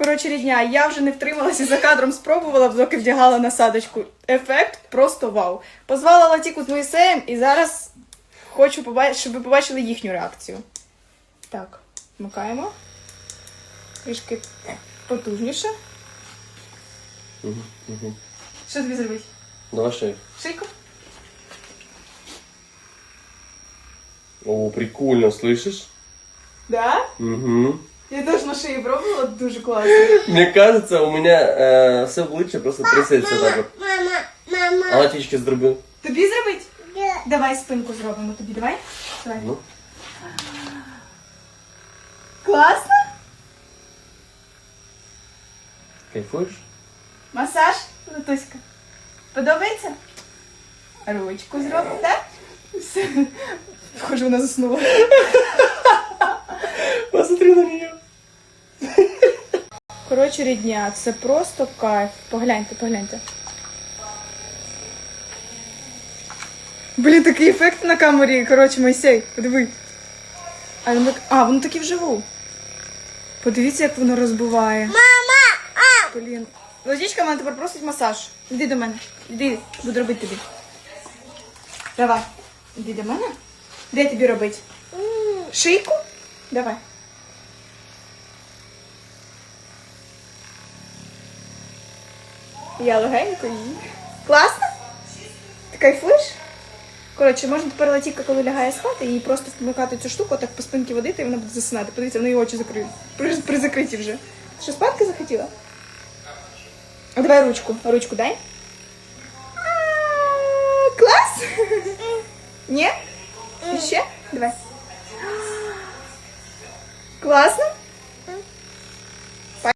Коротше, рідня, я вже не втрималася за кадром, спробувала, доки вдягала насадочку. Ефект просто вау. Позвала Латіку з Моїсеєм і зараз хочу щоб ви побачили їхню реакцію. Так, вмикаємо. Трішки потужніше. Угу, угу. Що тобі зробити? Давай шею. Шийку? О, прикольно, слышишь? Да? Угу. Я теж на шиї пробувала, дуже класно. Мне кажется, у меня э, все обличчя просто трясеться так от. Мама, мама. А латічки зробив. Тобі зробити? Да. Давай спинку зробимо тобі, давай. Давай. Ну. Класно? Кайфуєш? Масаж, Латуська. Подобається? Ручку зробимо, так? Все. Схоже, вона заснула. Коротше, рідня, це просто кайф. Погляньте, погляньте. Блін, такий ефект на камері. Коротше, Мойсей, подиви. А, воно а, воно таки вживу. Подивіться, як воно розбиває. Мама, Блін. Лодічка мене тепер просить масаж. Іди до мене. Іди, буду робити тобі. Давай. Іди до мене. Де тобі робити? Шийку? Давай. Я легенько її. Класно? Ти кайфуєш? Коротше, можна тепер Латіка, коли лягає спати, їй просто вмикати цю штуку, так по спинці водити, і вона буде засинати. Подивіться, в неї очі закриті. При, при закриті вже. Ти що, спадки захотіла? А давай ручку. Ручку дай. А, Клас! Ні? І ще? Давай. Класно?